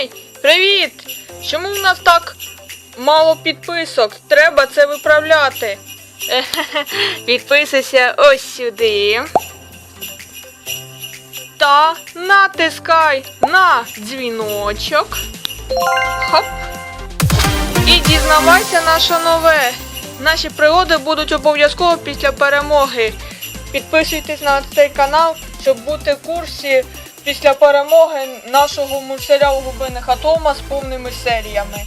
Ей, привіт! Чому в нас так мало підписок? Треба це виправляти. Підписуйся ось сюди. Та натискай на дзвіночок. Хоп. І дізнавайся наше нове. Наші пригоди будуть обов'язково після перемоги. Підписуйтесь на цей канал, щоб бути в курсі після перемоги нашого мультсеріалу Губини Хатома з повними серіями.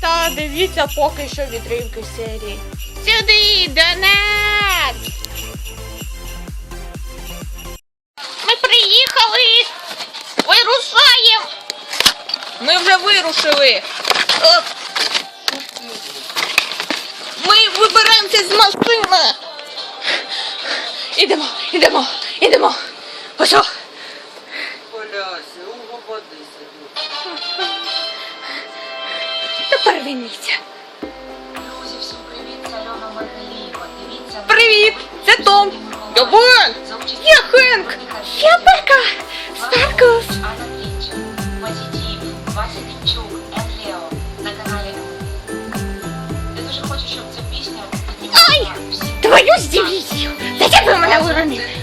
Та дивіться поки що відривки серії. Сюди, до нас! Ми приїхали! Вирушаємо! Ми вже вирушили. Ми виберемося з машини! Ідемо, ідемо, ідемо. Ось. О. Поляся, угодися. Тепер виніться. Друзі, всім привіт, це Альона Маргалієва. Дивіться Привіт! Це Том. Я Бен. Я Хенк. Я Бека. Старкус. Анна Кінчик, Позитив, Вася Кінчук, Ен Лео на каналі. Я дуже хочу, щоб ця пісня піднімала Твою ж дивізію! Зачем ви мене уронили?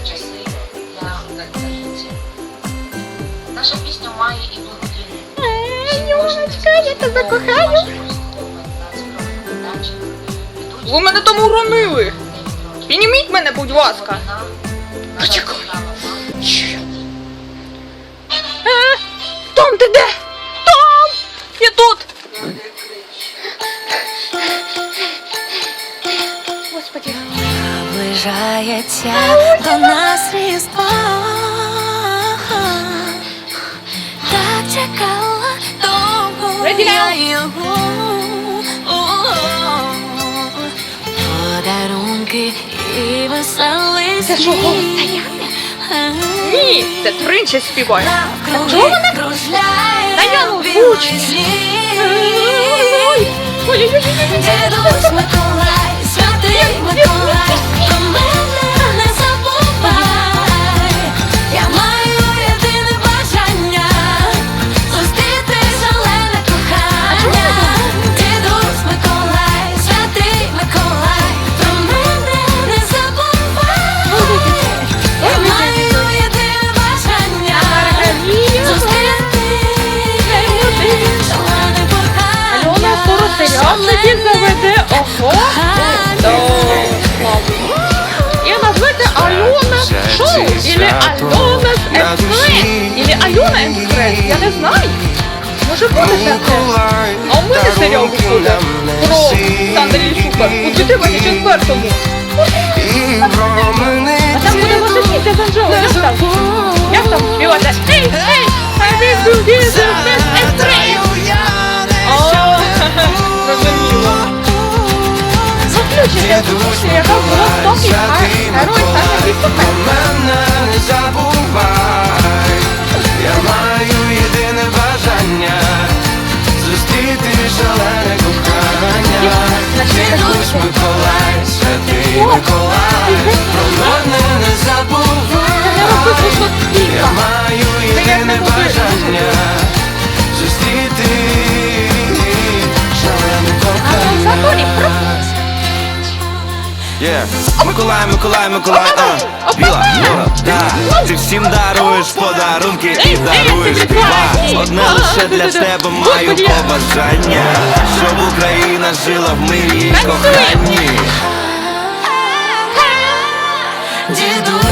Пісня має і благодійний. Юночка, я тебе кохаю. Ви мене тому уронили. Підніміть мене, будь ласка. Почекай. Е, Том, ти де? Том! Я тут. Господи. Наближається до нас різдво. Я його. Подарунки і веселий Це що, голос сміх. Ні, це тринче співає. Чого вона? кружляє Та я, ой, ой, ой, ой, ой, Миколай, Альона Експрес, или Альона Експрес, я не знаю. Може бути таке. А у мене серіал виходить про Сандері Супер у 2004-му. А там буде Василіся з Анжелою. Як там? Як там співати? Ей, ей, I will do this яка була в топі герой Сандері Супер. Миколай, Миколай, а. Біла борода Ти всім даруєш подарунки і даруєш дива. Одне лише для тебе маю побажання Щоб Україна жила в мирі і коханні. Дідусь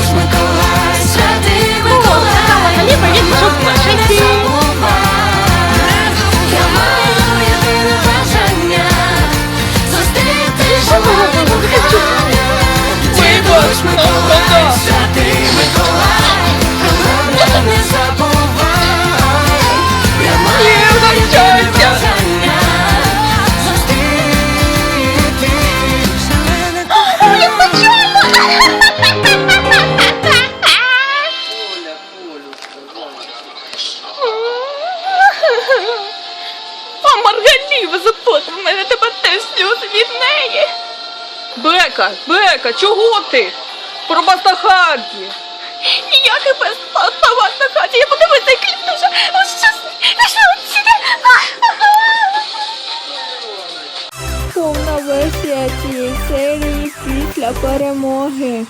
Дідусь Миколай, святий Миколай, про мене не забувай. Я маю єдине бажання зустріти шалене кохання. Поля, А Маргаліва заплакав, в мене тепер теж сльози від неї. Бека, Бека, чого ти? Про Бастахарді. Ніяких без Бастахарді. Я подивився кліп дуже. Ось щас, пішли отсюди. Повна версія цієї серії після перемоги.